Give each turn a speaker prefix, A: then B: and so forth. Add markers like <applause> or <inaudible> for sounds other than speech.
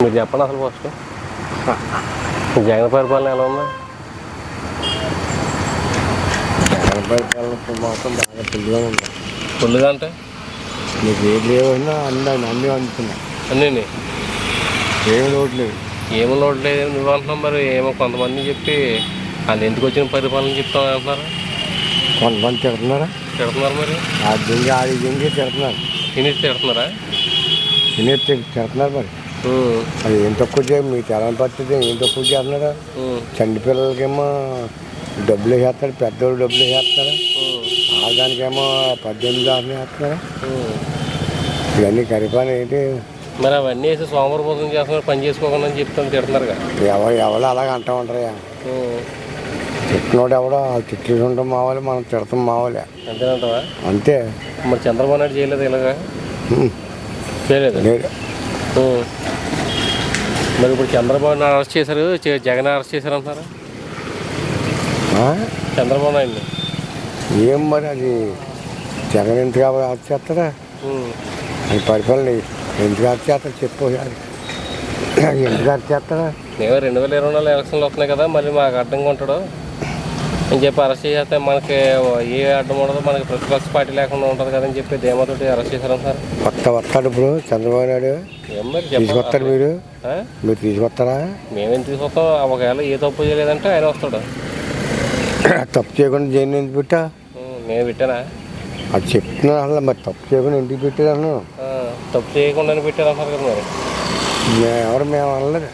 A: మీరు చెప్పండి అసలు ఫస్ట్ జగన్ పరిపాలన ఎలా ఉంది?
B: జగన్ పరిపాలన మాత్రం బాగా ఫుల్గా ఉంది.
A: ఫుల్గా అంటే?
B: మీకు ఏది లేవన్నా అన్నీ అన్నీ అందుతున్నాయి.
A: అన్నీ
B: ఏమి లోటు లేదు.
A: ఏమో నోట్లేదు నువ్వు అంటున్నావు మరి. ఏమో కొంతమంది చెప్పి వాళ్ళు ఎందుకు వచ్చిన పరిపాలన చెప్తాం అంటున్నారు?
B: కొంతమంది తిడుతున్నారా?
A: తిడుతున్నారు మరి.
B: ఆ దింగి ఆ దింగి తిడుతున్నారు.
A: తిని తిడుతున్నారా?
B: తినేది తిడుతున్నారు మరి. అది ఏం తక్కువ చేయ మీ తెలంగాణ పరిస్థితి ఏం తక్కువ చేస్తున్నారా
A: ఉమ్,
B: చంటి పిల్లలకేమో డబ్బులు వేస్తాడు పెద్దోళ్ళు డబ్బులు వేస్తారా.
A: ఉమ్,
B: ఆదానికేమో పద్దెనిమిది ఆరు వేస్తున్నారా
A: ఉమ్.
B: ఇవన్నీ కరిపాని ఏంటి?
A: మరి అవన్నీ వేసి సోమవారం చేస్తున్నారు పని చేసుకోకుండా అని చెప్తాను తిడుతున్నారుగా
B: ఎవరు ఎవరు అలాగ అంటా ఉంటారా
A: ఉమ్,
B: తిట్టినోడు ఎవడో తిట్లు ఉండడం మావాలి మనం తిడతాం మావాలి
A: అంతేనంటావా?
B: అంతే.
A: మరి చంద్రబాబు నాయుడు చేయలేదు ఇలాగా. చేయలేదు. మరి ఇప్పుడు చంద్రబాబు నాయుడు అరెస్ట్ చేశారు జగన్ అరెస్ట్ చేశారు అంటున్నారు
B: ఆ?
A: చంద్రబాబు నాయుడిని.
B: ఏం మరి అది? జగన్ ఎందుకు అది చేస్తారా
A: ఉమ్,
B: అది పరిపాలన ఎందుకు అది చేస్తారు చెప్పు అది. ఎందుకు అది చేస్తారా
A: మేము రెండు వేల ఇరవై నాలుగు ఎలక్షన్లు వస్తున్నాయి కదా మరి మాకు అడ్డంగా ఉంటాడు. అని చెప్పి అరెస్ట్ చేస్తే మనకి ఏ అడ్డం ఉండదు మనకి ప్రతిపక్ష పార్టీ లేకుండా ఉంటుంది కదా అని చెప్పి ధీమాతోటి అరెస్ట్ చేశారంటారు
B: కొత్త వస్తాడు ఇప్పుడు చంద్రబాబు నాయుడు.
A: ఏం మరి
B: మీరు? తీసుకొస్తారా?
A: మేమేం తీసుకొస్తాం ఒకవేళ ఏ తప్పు చేయలేదంటే ఆయన వస్తాడు. <coughs>
B: తప్పు చేయకుండా జైలు ఎందుకు పెట్టా?
A: నేను పెట్టానా?
B: అది చెప్తున్నాను అసలు మరి తప్పు చేయకుండా ఎందుకు పెట్టాను
A: తప్పు చేయకుండానే పెట్టారంటారు కదా మరి?
B: ఎవరు మేము అనలేదు.